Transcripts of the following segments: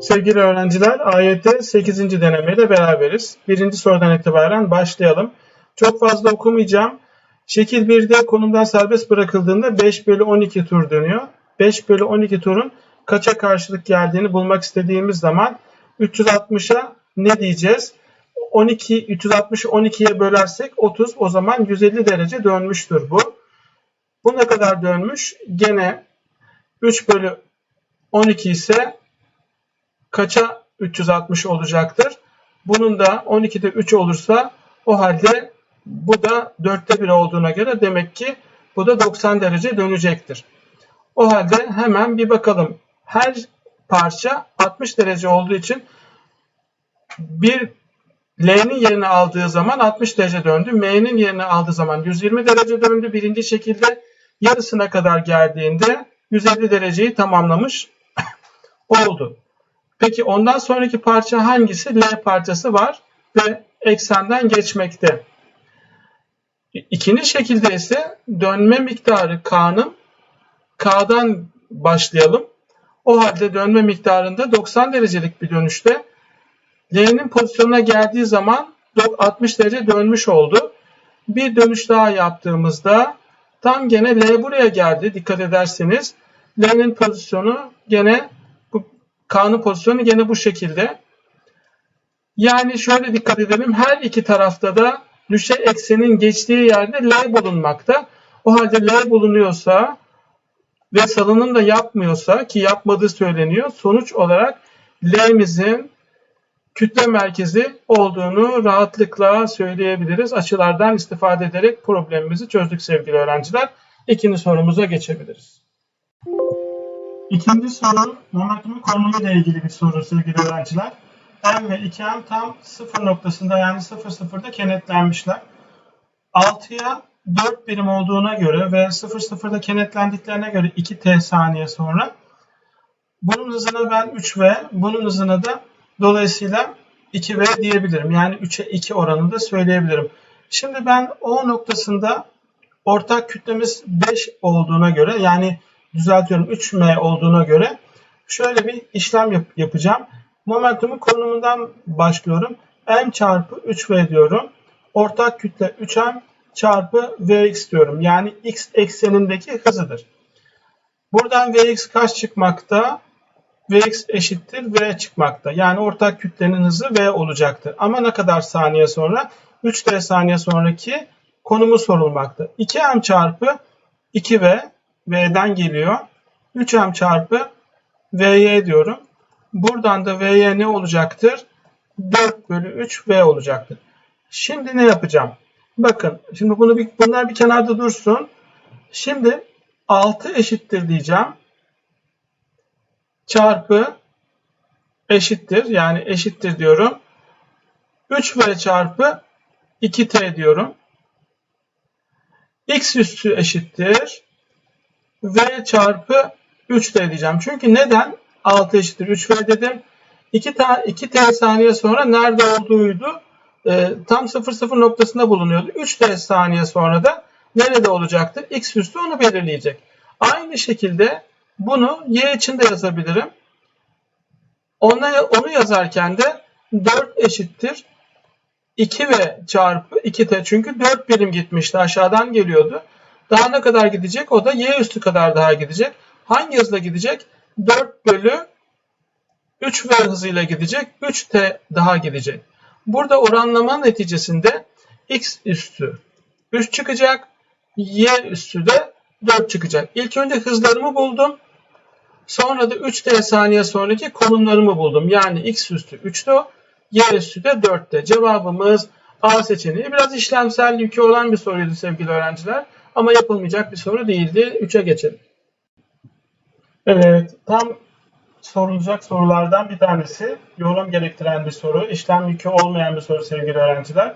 Sevgili öğrenciler, AYT 8. denemeyle beraberiz. Birinci sorudan itibaren başlayalım. Çok fazla okumayacağım. Şekil 1'de konumdan serbest bırakıldığında 5 bölü 12 tur dönüyor. 5 bölü 12 turun kaça karşılık geldiğini bulmak istediğimiz zaman 360'a ne diyeceğiz? 12, 360'ı 12'ye bölersek 30 o zaman 150 derece dönmüştür bu. Bu ne kadar dönmüş? Gene 3 bölü 12 ise kaça 360 olacaktır? Bunun da 12'de 3 olursa o halde bu da 4'te 1 olduğuna göre demek ki bu da 90 derece dönecektir. O halde hemen bir bakalım. Her parça 60 derece olduğu için bir L'nin yerini aldığı zaman 60 derece döndü. M'nin yerini aldığı zaman 120 derece döndü. Birinci şekilde yarısına kadar geldiğinde 150 dereceyi tamamlamış oldu. Peki ondan sonraki parça hangisi? L parçası var ve eksenden geçmekte. İkinci şekilde ise dönme miktarı K'nın K'dan başlayalım. O halde dönme miktarında 90 derecelik bir dönüşte L'nin pozisyonuna geldiği zaman 60 derece dönmüş oldu. Bir dönüş daha yaptığımızda tam gene L buraya geldi. Dikkat ederseniz L'nin pozisyonu gene K'nın pozisyonu gene bu şekilde. Yani şöyle dikkat edelim. Her iki tarafta da düşey eksenin geçtiği yerde L bulunmakta. O halde L bulunuyorsa ve salınım da yapmıyorsa ki yapmadığı söyleniyor. Sonuç olarak L'mizin kütle merkezi olduğunu rahatlıkla söyleyebiliriz. Açılardan istifade ederek problemimizi çözdük sevgili öğrenciler. İkinci sorumuza geçebiliriz. İkinci soru momentumun konumu ile ilgili bir soru sevgili öğrenciler. M ve 2M tam sıfır noktasında yani 0 sıfırda kenetlenmişler. 6'ya 4 birim olduğuna göre ve 0 sıfırda kenetlendiklerine göre 2 t saniye sonra bunun hızına ben 3V, bunun hızına da dolayısıyla 2V diyebilirim. Yani 3'e 2 oranında söyleyebilirim. Şimdi ben O noktasında ortak kütlemiz 5 olduğuna göre yani düzeltiyorum 3M olduğuna göre şöyle bir işlem yap yapacağım. Momentumun konumundan başlıyorum. M çarpı 3V diyorum. Ortak kütle 3M çarpı Vx diyorum. Yani x eksenindeki hızıdır. Buradan Vx kaç çıkmakta? Vx eşittir V çıkmakta. Yani ortak kütlenin hızı V olacaktır. Ama ne kadar saniye sonra? 3t saniye sonraki konumu sorulmakta. 2m çarpı 2v V'den geliyor. 3m çarpı Vy diyorum. Buradan da V'ye ne olacaktır? 4 bölü 3 V olacaktır. Şimdi ne yapacağım? Bakın şimdi bunu bir, bunlar bir kenarda dursun. Şimdi 6 eşittir diyeceğim. Çarpı eşittir yani eşittir diyorum. 3V çarpı 2T diyorum. X üssü eşittir. V çarpı 3T diyeceğim. Çünkü neden? 6 eşittir 3V dedim. 2, ta, 2 t saniye sonra nerede olduğuydu? E, tam 0 0 noktasında bulunuyordu. 3 t saniye sonra da nerede olacaktır? X üstü onu belirleyecek. Aynı şekilde bunu y için de yazabilirim. Ona, onu yazarken de 4 eşittir 2v çarpı 2t çünkü 4 birim gitmişti aşağıdan geliyordu. Daha ne kadar gidecek? O da y üstü kadar daha gidecek. Hangi hızla gidecek? 4 bölü 3V hızıyla gidecek. 3T daha gidecek. Burada oranlama neticesinde X üstü 3 çıkacak. Y üstü de 4 çıkacak. İlk önce hızlarımı buldum. Sonra da 3T saniye sonraki konumlarımı buldum. Yani X üstü 3'te Y üstü de 4'te. Cevabımız A seçeneği. Biraz işlemsel yükü olan bir soruydu sevgili öğrenciler. Ama yapılmayacak bir soru değildi. 3'e geçelim. Evet, tam sorulacak sorulardan bir tanesi. Yorum gerektiren bir soru. İşlem yükü olmayan bir soru sevgili öğrenciler.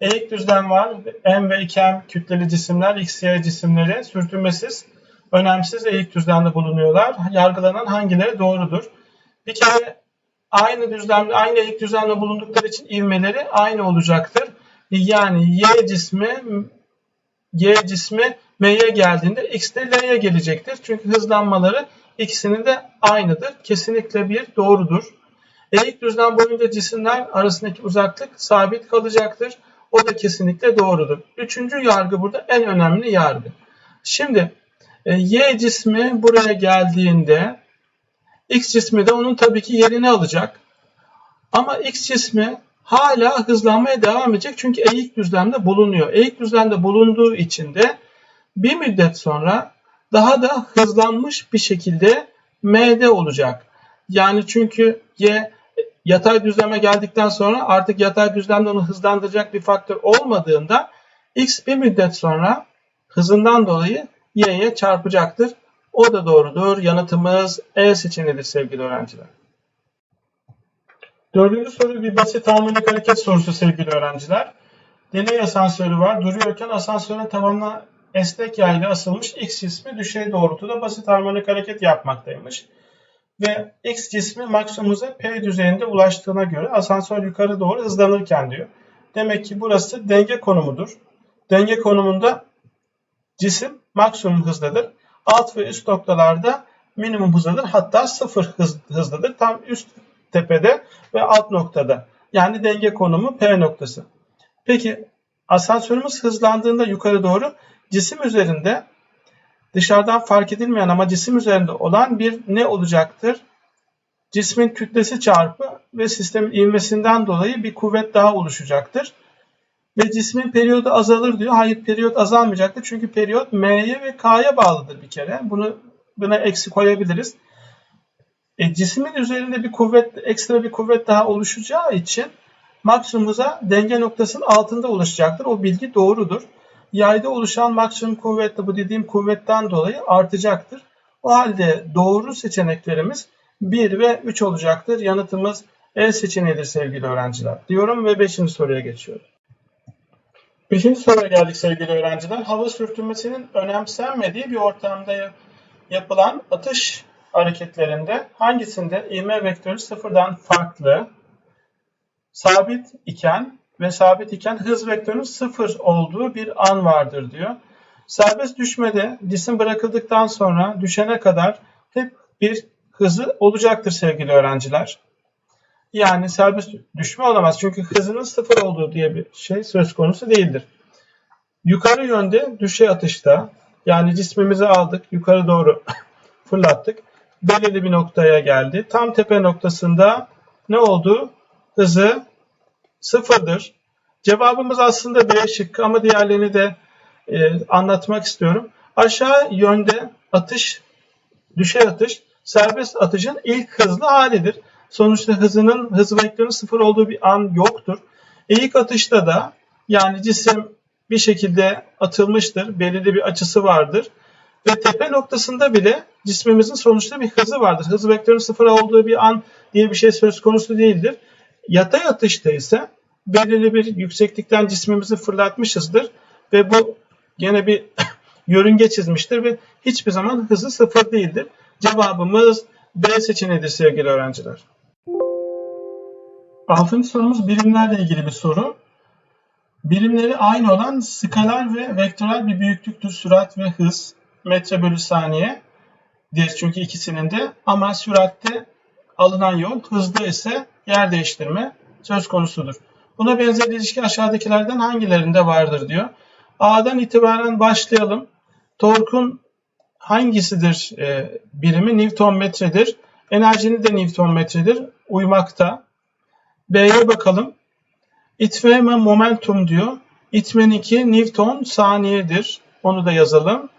Eğik düzlem var. M ve 2M kütleli cisimler, X, Y cisimleri sürtünmesiz, önemsiz eğik düzlemde bulunuyorlar. Yargılanan hangileri doğrudur? Bir kere aynı düzlemde, aynı eğik düzlemde bulundukları için ivmeleri aynı olacaktır. Yani Y cismi Y cismi M'ye geldiğinde X de L'ye gelecektir. Çünkü hızlanmaları ikisinin de aynıdır. Kesinlikle bir doğrudur. Eğik düzlem boyunca cisimler arasındaki uzaklık sabit kalacaktır. O da kesinlikle doğrudur. Üçüncü yargı burada en önemli yargı. Şimdi e, Y cismi buraya geldiğinde X cismi de onun tabii ki yerini alacak. Ama X cismi hala hızlanmaya devam edecek çünkü eğik düzlemde bulunuyor. Eğik düzlemde bulunduğu için de bir müddet sonra daha da hızlanmış bir şekilde M'de olacak. Yani çünkü Y yatay düzleme geldikten sonra artık yatay düzlemde onu hızlandıracak bir faktör olmadığında X bir müddet sonra hızından dolayı Y'ye çarpacaktır. O da doğrudur. Yanıtımız E seçeneğidir sevgili öğrenciler. Dördüncü soru bir basit harmonik hareket sorusu sevgili öğrenciler. Deney asansörü var. Duruyorken asansörün tavanına esnek yayla asılmış X cismi düşey doğrultuda basit harmonik hareket yapmaktaymış. Ve X cismi maksimum hıza P düzeyinde ulaştığına göre asansör yukarı doğru hızlanırken diyor. Demek ki burası denge konumudur. Denge konumunda cisim maksimum hızdadır. Alt ve üst noktalarda minimum hızdadır. Hatta sıfır hız, hızdadır. Tam üst tepede ve alt noktada. Yani denge konumu P noktası. Peki asansörümüz hızlandığında yukarı doğru cisim üzerinde dışarıdan fark edilmeyen ama cisim üzerinde olan bir ne olacaktır? Cismin kütlesi çarpı ve sistemin ivmesinden dolayı bir kuvvet daha oluşacaktır. Ve cismin periyodu azalır diyor. Hayır periyot azalmayacaktır. Çünkü periyot M'ye ve K'ya bağlıdır bir kere. Bunu buna eksi koyabiliriz. E, cismin üzerinde bir kuvvet, ekstra bir kuvvet daha oluşacağı için maksimum hıza denge noktasının altında ulaşacaktır. O bilgi doğrudur. Yayda oluşan maksimum kuvvet de bu dediğim kuvvetten dolayı artacaktır. O halde doğru seçeneklerimiz 1 ve 3 olacaktır. Yanıtımız E seçeneğidir sevgili öğrenciler. Diyorum ve 5. soruya geçiyorum. 5. soruya geldik sevgili öğrenciler. Hava sürtünmesinin önemsenmediği bir ortamda yapılan atış hareketlerinde hangisinde ivme vektörü sıfırdan farklı, sabit iken ve sabit iken hız vektörünün sıfır olduğu bir an vardır diyor. Serbest düşmede cisim bırakıldıktan sonra düşene kadar hep bir hızı olacaktır sevgili öğrenciler. Yani serbest düşme olamaz. Çünkü hızının sıfır olduğu diye bir şey söz konusu değildir. Yukarı yönde düşey atışta yani cismimizi aldık yukarı doğru fırlattık. Belirli bir noktaya geldi. Tam tepe noktasında ne oldu? Hızı sıfırdır. Cevabımız aslında B şıkkı ama diğerlerini de e, anlatmak istiyorum. Aşağı yönde atış, düşey atış, serbest atışın ilk hızlı halidir. Sonuçta hızının, hız vektörünün sıfır olduğu bir an yoktur. İlk atışta da yani cisim bir şekilde atılmıştır. Belirli bir açısı vardır. Ve tepe noktasında bile cismimizin sonuçta bir hızı vardır. Hız vektörünün sıfır olduğu bir an diye bir şey söz konusu değildir. Yatay atışta ise belirli bir yükseklikten cismimizi fırlatmışızdır ve bu gene bir yörünge çizmiştir ve hiçbir zaman hızı sıfır değildir. Cevabımız B seçeneğidir sevgili öğrenciler. Altıncı sorumuz birimlerle ilgili bir soru. Birimleri aynı olan skalar ve vektörel bir büyüklüktür sürat ve hız. Metre bölü saniye diye çünkü ikisinin de ama süratte alınan yol hızda ise yer değiştirme söz konusudur. Buna benzer ilişki aşağıdakilerden hangilerinde vardır diyor. A'dan itibaren başlayalım. Torkun hangisidir e, birimi? Newton metredir. Enerjinin de Newton metredir. Uymakta. B'ye bakalım. İtme momentum diyor. İtmeninki Newton saniyedir. Onu da yazalım.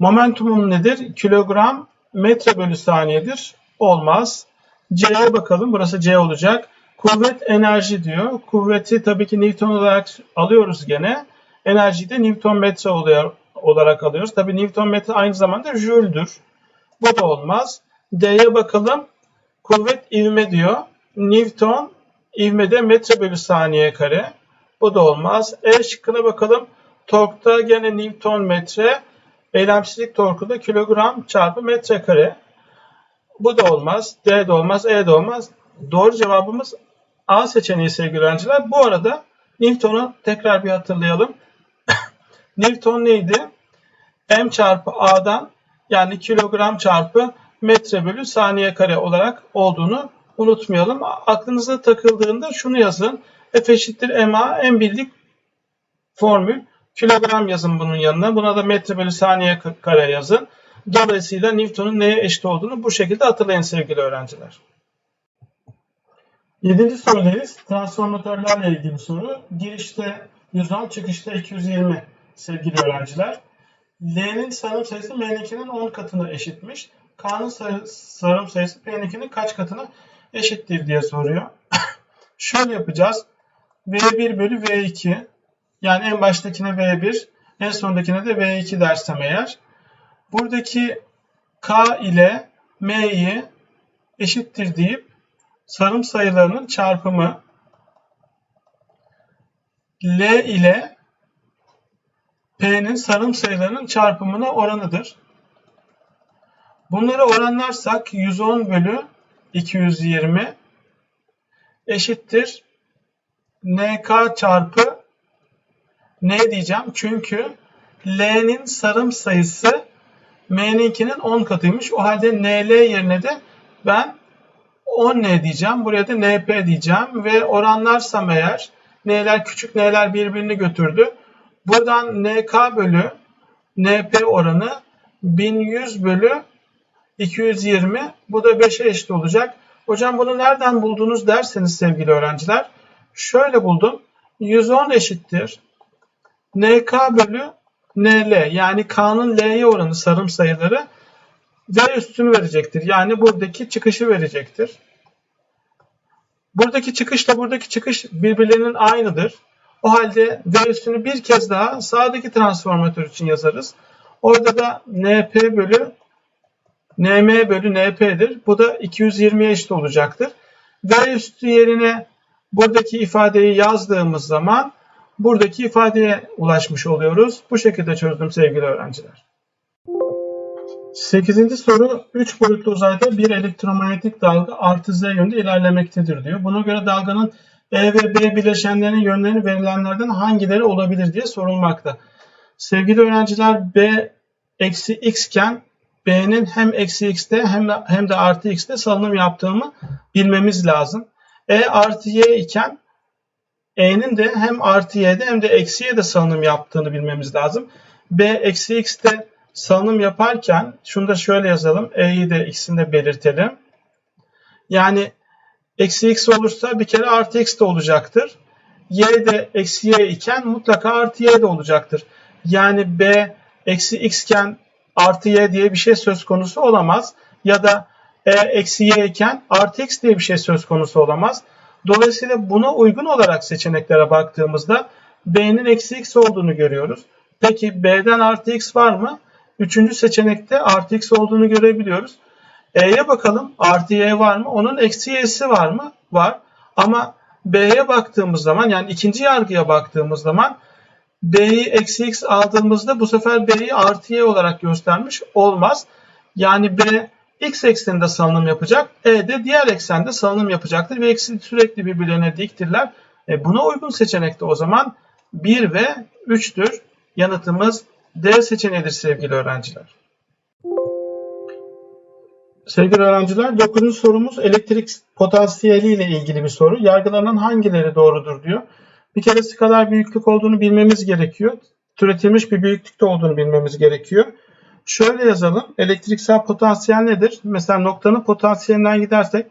Momentumum nedir? Kilogram metre bölü saniyedir. Olmaz. C'ye bakalım. Burası C olacak. Kuvvet enerji diyor. Kuvveti tabii ki Newton olarak alıyoruz gene. Enerjiyi de Newton metre oluyor, olarak alıyoruz. Tabii Newton metre aynı zamanda Joule'dür. Bu da olmaz. D'ye bakalım. Kuvvet ivme diyor. Newton ivmede metre bölü saniye kare. Bu da olmaz. E şıkkına bakalım. Torkta gene Newton metre. Eylemsizlik torku da kilogram çarpı metre kare. Bu da olmaz. D de olmaz. E de olmaz. Doğru cevabımız A seçeneği sevgili öğrenciler. Bu arada Newton'u tekrar bir hatırlayalım. Newton neydi? M çarpı A'dan Yani kilogram çarpı metre bölü saniye kare olarak olduğunu unutmayalım. Aklınıza takıldığında şunu yazın. F eşittir MA en bildik formül. Kilogram yazın bunun yanına. Buna da metre bölü saniye kare yazın. Dolayısıyla Newton'un neye eşit olduğunu bu şekilde hatırlayın sevgili öğrenciler. Yedinci sorudayız. Transformatörlerle ilgili soru. Girişte 110, çıkışta 220 sevgili öğrenciler. L'nin sarım sayısı M'ninkinin 10 katına eşitmiş. K'nın sarım sayısı P'ninkinin kaç katına eşittir diye soruyor. Şöyle yapacağız. V1 bölü V2 yani en baştakine V1 en sondakine de V2 dersem eğer buradaki K ile M'yi eşittir deyip sarım sayılarının çarpımı L ile P'nin sarım sayılarının çarpımına oranıdır. Bunları oranlarsak 110 bölü 220 eşittir NK çarpı ne diyeceğim? Çünkü L'nin sarım sayısı M'ninkinin 10 katıymış. O halde NL yerine de ben 10 N diyeceğim. Buraya da NP diyeceğim. Ve oranlarsam eğer N'ler küçük N'ler birbirini götürdü. Buradan NK bölü NP oranı 1100 bölü 220. Bu da 5'e eşit olacak. Hocam bunu nereden buldunuz derseniz sevgili öğrenciler. Şöyle buldum. 110 eşittir. NK bölü NL yani K'nın L'ye oranı sarım sayıları V üstünü verecektir. Yani buradaki çıkışı verecektir. Buradaki çıkışla buradaki çıkış birbirlerinin aynıdır. O halde V üstünü bir kez daha sağdaki transformatör için yazarız. Orada da NP bölü NM bölü NP'dir. Bu da 220'ye eşit olacaktır. V üstü yerine buradaki ifadeyi yazdığımız zaman buradaki ifadeye ulaşmış oluyoruz. Bu şekilde çözdüm sevgili öğrenciler. Sekizinci soru 3 boyutlu uzayda bir elektromanyetik dalga artı z yönde ilerlemektedir diyor. Buna göre dalganın E ve B bileşenlerinin yönlerini verilenlerden hangileri olabilir diye sorulmakta. Sevgili öğrenciler B eksi x iken B'nin hem eksi x'te hem de, hem de artı x'te salınım yaptığımı bilmemiz lazım. E artı y iken E'nin de hem artı y'de hem de eksi y'de salınım yaptığını bilmemiz lazım. B eksi x'te salınım yaparken şunu da şöyle yazalım. E'yi de x'ini de belirtelim. Yani eksi x olursa bir kere artı x de olacaktır. Y de eksi y iken mutlaka artı y de olacaktır. Yani B eksi x iken artı y diye bir şey söz konusu olamaz. Ya da e eksi y iken artı x diye bir şey söz konusu olamaz. Dolayısıyla buna uygun olarak seçeneklere baktığımızda b'nin eksi x olduğunu görüyoruz. Peki b'den artı x var mı? Üçüncü seçenekte artı x olduğunu görebiliyoruz. E'ye bakalım artı y var mı? Onun eksi y'si var mı? Var. Ama B'ye baktığımız zaman yani ikinci yargıya baktığımız zaman B'yi eksi x aldığımızda bu sefer B'yi artı y olarak göstermiş olmaz. Yani B x ekseninde salınım yapacak. E de diğer eksende salınım yapacaktır ve eksi sürekli birbirlerine diktirler. E buna uygun seçenekte o zaman 1 ve 3'tür. Yanıtımız D seçeneğidir sevgili öğrenciler. Sevgili öğrenciler 9. sorumuz elektrik potansiyeli ile ilgili bir soru. Yargılanan hangileri doğrudur diyor. Bir kere skalar büyüklük olduğunu bilmemiz gerekiyor. Türetilmiş bir büyüklükte olduğunu bilmemiz gerekiyor. Şöyle yazalım. Elektriksel potansiyel nedir? Mesela noktanın potansiyelinden gidersek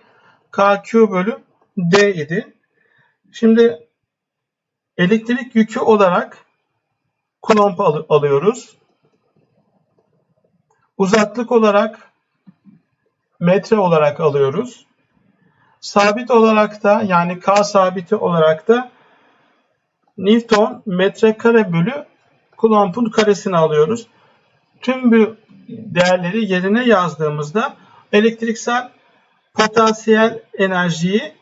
KQ bölü D idi. Şimdi elektrik yükü olarak kulomb al alıyoruz. Uzaklık olarak metre olarak alıyoruz. Sabit olarak da yani K sabiti olarak da Newton metrekare bölü kulombun karesini alıyoruz. Tüm bu değerleri yerine yazdığımızda elektriksel potansiyel enerjiyi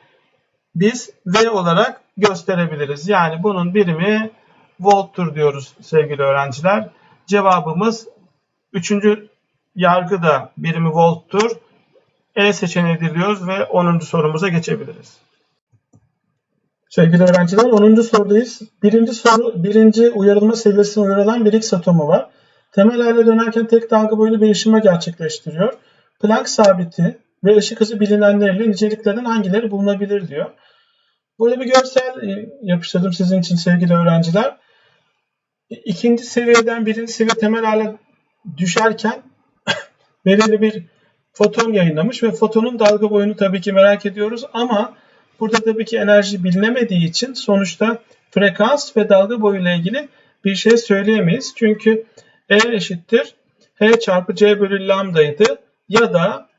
biz V olarak gösterebiliriz. Yani bunun birimi volttur diyoruz sevgili öğrenciler. Cevabımız 3. yargıda birimi volttur. E seçeneği diliyoruz ve 10. sorumuza geçebiliriz. Sevgili öğrenciler 10. sorudayız. Birinci soru, birinci uyarılma seviyesine uyarılan bir X atomu var. Temel hale dönerken tek dalga boylu bir ışıma gerçekleştiriyor. Planck sabiti ve ışık hızı bilinenlerle niceliklerden hangileri bulunabilir diyor. Burada bir görsel e, yapıştırdım sizin için sevgili öğrenciler. İkinci seviyeden birinci seviye temel hale düşerken belirli bir foton yayınlamış ve fotonun dalga boyunu tabii ki merak ediyoruz ama burada tabii ki enerji bilinemediği için sonuçta frekans ve dalga boyu ile ilgili bir şey söyleyemeyiz. Çünkü E eşittir H çarpı C bölü lambdaydı ya da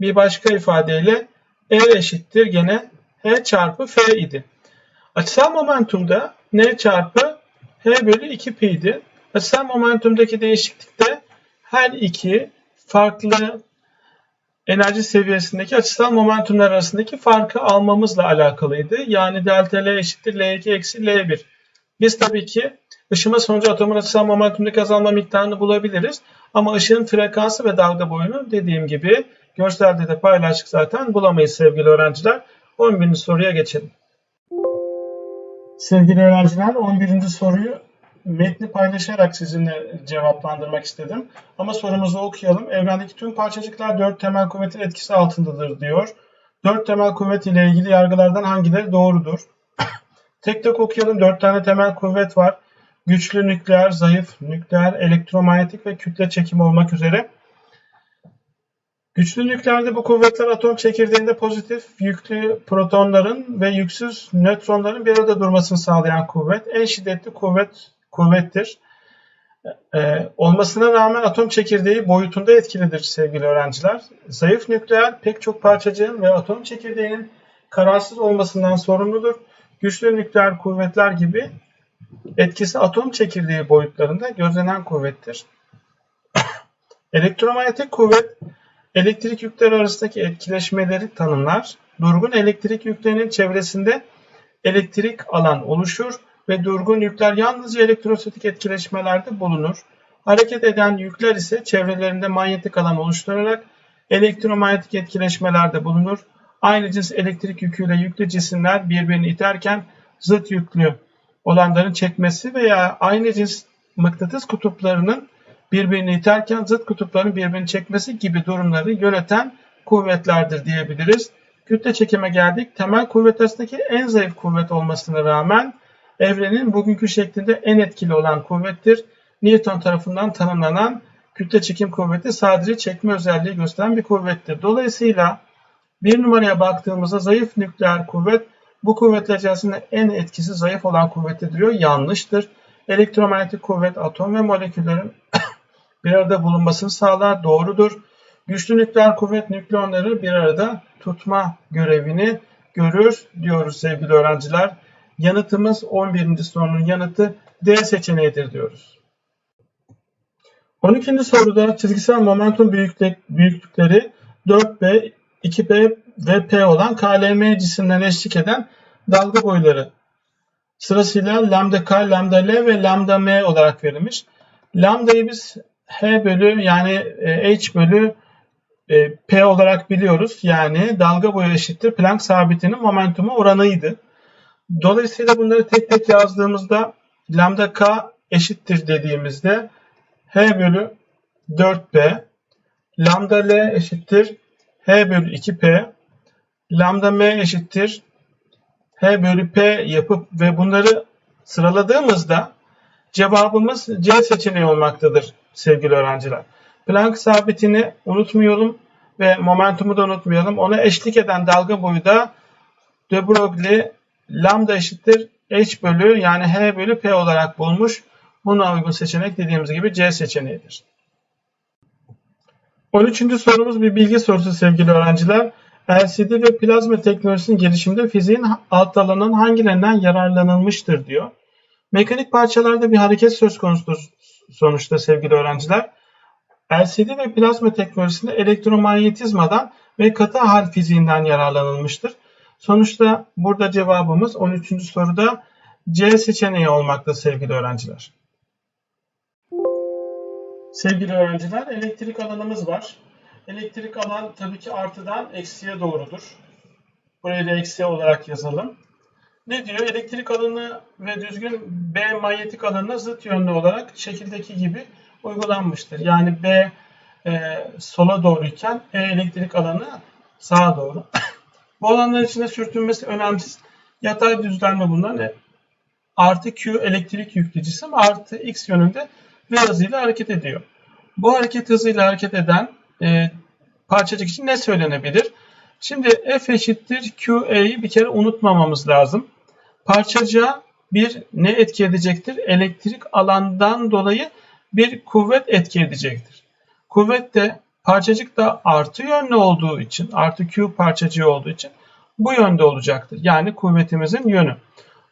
bir başka ifadeyle E eşittir gene H çarpı F idi. Açısal momentumda N çarpı H bölü 2 pi idi. Açısal momentumdaki değişiklikte her iki farklı enerji seviyesindeki açısal momentumlar arasındaki farkı almamızla alakalıydı. Yani delta L eşittir L2 eksi L1. Biz tabii ki ışıma sonucu atomun açısal momentumdaki azalma miktarını bulabiliriz. Ama ışığın frekansı ve dalga boyunu dediğim gibi görselde de paylaştık zaten bulamayız sevgili öğrenciler. 11. soruya geçelim. Sevgili öğrenciler 11. soruyu metni paylaşarak sizinle cevaplandırmak istedim. Ama sorumuzu okuyalım. Evrendeki tüm parçacıklar dört temel kuvvetin etkisi altındadır diyor. Dört temel kuvvet ile ilgili yargılardan hangileri doğrudur? tek tek okuyalım. Dört tane temel kuvvet var. Güçlü nükleer, zayıf nükleer, elektromanyetik ve kütle çekim olmak üzere. Güçlü nükleerde bu kuvvetler atom çekirdeğinde pozitif yüklü protonların ve yüksüz nötronların bir arada durmasını sağlayan kuvvet. En şiddetli kuvvet kuvvettir. Ee, olmasına rağmen atom çekirdeği boyutunda etkilidir sevgili öğrenciler. Zayıf nükleer pek çok parçacığın ve atom çekirdeğinin kararsız olmasından sorumludur. Güçlü nükleer kuvvetler gibi etkisi atom çekirdeği boyutlarında gözlenen kuvvettir. Elektromanyetik kuvvet elektrik yükleri arasındaki etkileşmeleri tanımlar. Durgun elektrik yüklerinin çevresinde elektrik alan oluşur ve durgun yükler yalnızca elektrostatik etkileşmelerde bulunur. Hareket eden yükler ise çevrelerinde manyetik alan oluşturarak elektromanyetik etkileşmelerde bulunur. Aynı cins elektrik yüküyle yüklü cisimler birbirini iterken zıt yüklü olanların çekmesi veya aynı cins mıknatıs kutuplarının birbirini iterken zıt kutupların birbirini çekmesi gibi durumları yöneten kuvvetlerdir diyebiliriz. Kütle çekime geldik. Temel kuvvet arasındaki en zayıf kuvvet olmasına rağmen evrenin bugünkü şeklinde en etkili olan kuvvettir. Newton tarafından tanımlanan kütle çekim kuvveti sadece çekme özelliği gösteren bir kuvvettir. Dolayısıyla bir numaraya baktığımızda zayıf nükleer kuvvet bu kuvvetler içerisinde en etkisi zayıf olan kuvveti diyor. Yanlıştır. Elektromanyetik kuvvet atom ve moleküllerin bir arada bulunmasını sağlar. Doğrudur. Güçlü nükleer kuvvet nükleonları bir arada tutma görevini görür diyoruz sevgili öğrenciler. Yanıtımız 11. sorunun yanıtı D seçeneğidir diyoruz. 12. soruda çizgisel momentum büyüklükleri 4B, 2B ve P olan KLM cisimlerine eşlik eden dalga boyları sırasıyla lambda K, lambda L ve lambda M olarak verilmiş. Lambdayı biz H bölü yani e, H bölü e, P olarak biliyoruz. Yani dalga boyu eşittir Planck sabitinin momentumu oranıydı. Dolayısıyla bunları tek tek yazdığımızda lambda K eşittir dediğimizde H bölü 4P lambda L eşittir H bölü 2P lambda M eşittir H bölü P yapıp ve bunları sıraladığımızda cevabımız C seçeneği olmaktadır sevgili öğrenciler. Planck sabitini unutmayalım ve momentumu da unutmayalım. Ona eşlik eden dalga boyu da de Broglie lambda eşittir h bölü yani h bölü p olarak bulmuş. Buna uygun seçenek dediğimiz gibi C seçeneğidir. 13. sorumuz bir bilgi sorusu sevgili öğrenciler. LCD ve plazma teknolojisinin gelişiminde fiziğin alt dallarının hangilerinden yararlanılmıştır diyor. Mekanik parçalarda bir hareket söz konusudur sonuçta sevgili öğrenciler. LCD ve plazma teknolojisinde elektromanyetizmadan ve katı hal fiziğinden yararlanılmıştır. Sonuçta burada cevabımız 13. soruda C seçeneği olmakta sevgili öğrenciler. Sevgili öğrenciler elektrik alanımız var. Elektrik alan tabii ki artıdan eksiye doğrudur. Burayı da eksiye olarak yazalım. Ne diyor? Elektrik alanı ve düzgün B manyetik alanına zıt yönlü olarak şekildeki gibi uygulanmıştır. Yani B e, sola doğruyken E elektrik alanı sağa doğru. Bu alanların içinde sürtünmesi önemsiz. Yatay düzlemde bulunan e, artı Q elektrik yüklü cisim artı X yönünde V hızıyla hareket ediyor. Bu hareket hızıyla hareket eden e, parçacık için ne söylenebilir? Şimdi F eşittir QE'yi bir kere unutmamamız lazım. Parçacığa bir ne etki edecektir? Elektrik alandan dolayı bir kuvvet etki edecektir. Kuvvet de parçacık da artı yönlü olduğu için, artı Q parçacığı olduğu için bu yönde olacaktır. Yani kuvvetimizin yönü.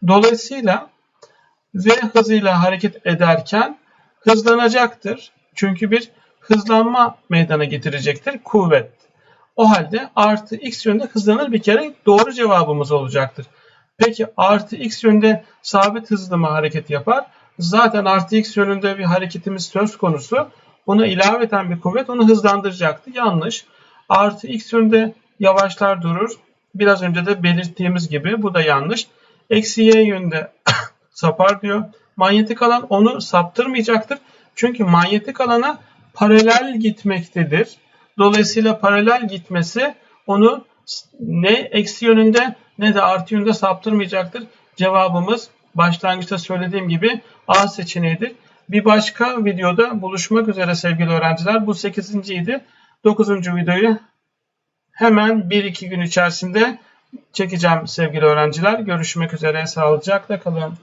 Dolayısıyla V hızıyla hareket ederken hızlanacaktır. Çünkü bir hızlanma meydana getirecektir kuvvet. O halde artı x yönde hızlanır bir kere doğru cevabımız olacaktır. Peki artı x yönde sabit hızlı mı hareket yapar? Zaten artı x yönünde bir hareketimiz söz konusu. Buna ilaveten bir kuvvet onu hızlandıracaktı. Yanlış. Artı x yönde yavaşlar durur. Biraz önce de belirttiğimiz gibi bu da yanlış. Eksi y yönde sapar diyor. Manyetik alan onu saptırmayacaktır. Çünkü manyetik alana paralel gitmektedir. Dolayısıyla paralel gitmesi onu ne eksi yönünde ne de artı yönünde saptırmayacaktır. Cevabımız başlangıçta söylediğim gibi A seçeneğidir. Bir başka videoda buluşmak üzere sevgili öğrenciler. Bu 8. idi. 9. videoyu hemen 1-2 gün içerisinde çekeceğim sevgili öğrenciler. Görüşmek üzere. Sağlıcakla kalın.